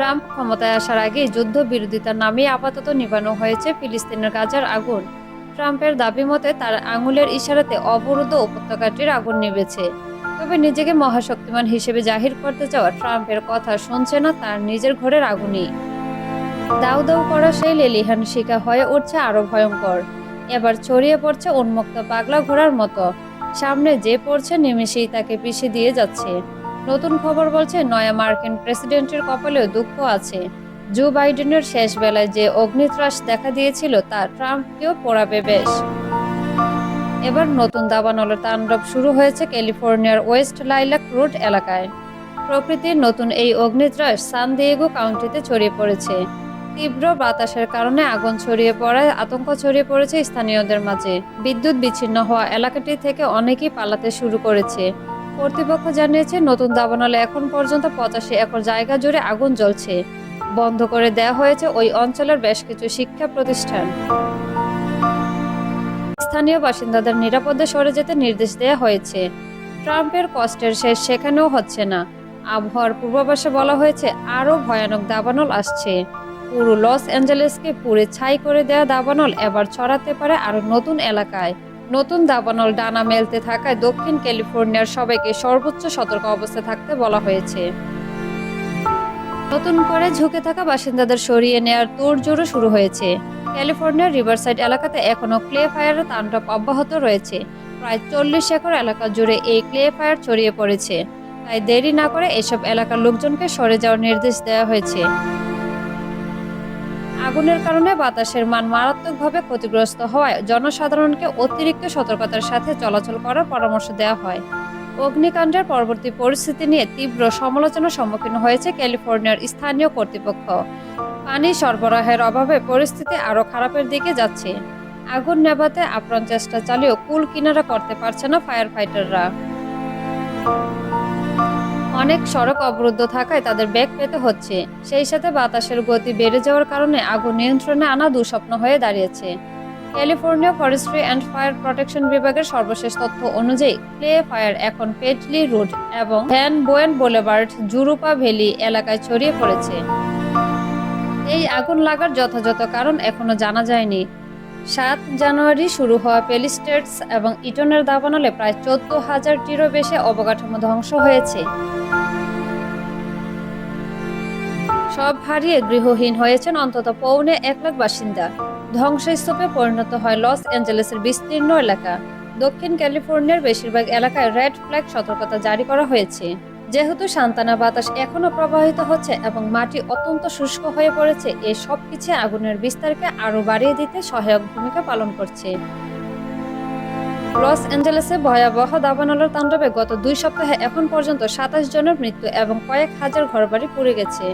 Trump ক্ষমতায় আসার আগেই যুদ্ধ বিরোধিতার নামে আপাতত নিবানো হয়েছে ফিলিস্তিনের গাজার আগুন। ট্রাম্পের দাবি মতে, তার আঙুলের ইশারাতে অবরুদ্ধ উপত্যকাটির আগুন নিবেছে তবে নিজেকে মহাশক্তিমান হিসেবে জাহির করতে চাওয়া ট্রাম্পের কথা শুনছে না তার নিজের ঘরের আগুনই। দাউ দাউ করা সেই লেলিহান শিকা হয়ে উঠছে আরও ভয়ঙ্কর। এবার ছড়িয়ে পড়ছে উন্মুক্ত পাগলা ঘোড়ার মতো। সামনে যে পড়ছে, নিমেষেই তাকে পিছিয়ে দিয়ে যাচ্ছে। নতুন খবর বলছে, নয়া মার্কিন প্রেসিডেন্টের কপালেও দুঃখ আছে। জো বাইডেনের শেষ বেলায় যে অগ্নিত্রাস দেখা দিয়েছিল, তা ট্রাম্পকেও পোড়াবে বেশ। এবার নতুন দাবানলের তাণ্ডব শুরু হয়েছে ক্যালিফোর্নিয়ার ওয়েস্ট লাইলাক রোড এলাকায়। প্রকৃতির নতুন এই অগ্নিত্রাস সান দিয়েগো কাউন্টিতে ছড়িয়ে পড়েছে। তীব্র বাতাসের কারণে আগুন ছড়িয়ে পড়ায়, আতঙ্ক ছড়িয়ে পড়েছে স্থানীয়দের মাঝে। বিদ্যুৎ বিচ্ছিন্ন হওয়া এলাকাটি থেকে অনেকেই পালাতে শুরু করেছে। কর্তৃপক্ষ জানিয়েছে, নতুন দাবানলে এখন পর্যন্ত পঁচাশি একর জায়গা জুড়ে আগুন জ্বলছে। বন্ধ করে দেওয়া হয়েছে ওই অঞ্চলের বেশ কিছু শিক্ষা প্রতিষ্ঠান। স্থানীয় বাসিন্দাদের নিরাপদে সরে যেতে নির্দেশ দেওয়া হয়েছে। ট্রাম্পের কষ্টের শেষ সেখানেও হচ্ছে না। আবহাওয়ার পূর্বাভাসে বলা হয়েছে, আরও ভয়ানক দাবানল আসছে। পুরো লস অ্যাঞ্জেলেসকে পুরে ছাই করে দেওয়া দাবানল এবার ছড়াতে পারে আরও নতুন এলাকায়। নতুন দাবানল ডানা মেলতে থাকায় দক্ষিণ ক্যালিফোর্নিয়ার সবাইকে সর্বোচ্চ সতর্ক অবস্থায় থাকতে বলা হয়েছে। নতুন করে ঝুঁকে থাকা বাসিন্দাদের সরিয়ে নেয়ার তোড়জোড়ও শুরু হয়েছে। ক্যালিফোর্নিয়ার রিভারসাইড এলাকাতে এখনও ক্লে ফায়ারের তাণ্ডব অব্যাহত রয়েছে। প্রায় চল্লিশ একর এলাকা জুড়ে এই ক্লে ফায়ার ছড়িয়ে পড়েছে। তাই দেরি না করে এসব এলাকার লোকজনকে সরে যাওয়ার নির্দেশ দেওয়া হয়েছে। আগুনের কারণে বাতাসের মান মারাত্মকভাবে ক্ষতিগ্রস্ত হওয়ায় জনসাধারণকে অতিরিক্ত সতর্কতার সাথে চলাচল করার পরামর্শ দেওয়া হয়। অগ্নিকাণ্ডের পরবর্তী পরিস্থিতি নিয়ে তীব্র সমালোচনার সম্মুখীন হয়েছে ক্যালিফোর্নিয়ার স্থানীয় কর্তৃপক্ষ। পানি সরবরাহের অভাবে পরিস্থিতি আরও খারাপের দিকে যাচ্ছে। আগুন নেভাতে আপ্রাণ চেষ্টা চালিয়েও কুল কিনারা করতে পারছে না ফায়ার ফাইটাররা অনেক সড়ক অবরুদ্ধ থাকায় তাদের বেগ পেতে হচ্ছে। সেই সাথে বাতাসের গতি বেড়ে যাওয়ার কারণে আগুন নিয়ন্ত্রণে আনা দুঃস্বপ্ন হয়ে দাঁড়িয়েছে। California forestry and fire protection বিভাগের সর্বশেষ তথ্য অনুযায়ী, ক্লে ফায়ার এখন পেটলি রোড এবং Van Buren boulevard, Jurupa Valley এলাকায় ছড়িয়ে পড়েছে। এই আগুন লাগার যথাযথ কারণ এখনও জানা যায়নি। সাত জানুয়ারি শুরু হওয়া পেলিস্টেটস এবং ইটনের দাবানলে প্রায় চোদ্দ হাজারটিরও বেশি অবকাঠামো ধ্বংস হয়েছে। সব হারিয়ে গৃহহীন হয়েছেন অন্তত পৌনে এক লাখ বাসিন্দা। ধ্বংসস্তূপে পরিণত হয় লস অ্যাঞ্জেলেসের বিস্তীর্ণ এলাকা। দক্ষিণ ক্যালিফোর্নিয়ার বেশিরভাগ এলাকায় রেড ফ্ল্যাগ সতর্কতা জারি করা হয়েছে। যেহেতু সান্তানা বাতাস এখনও প্রবাহিত হচ্ছে এবং মাটি অত্যন্ত শুষ্ক হয়ে পড়েছে, এ সব কিছু আগুনের বিস্তারকে আরও বাড়িয়ে দিতে সহায়ক ভূমিকা পালন করছে। লস অ্যাঞ্জেলেসে ভয়াবহ দাবানলের তাণ্ডবে গত দুই সপ্তাহে এখন পর্যন্ত সাতাশ জনের মৃত্যু এবং কয়েক হাজার ঘরবাড়ি পুড়ে গেছে।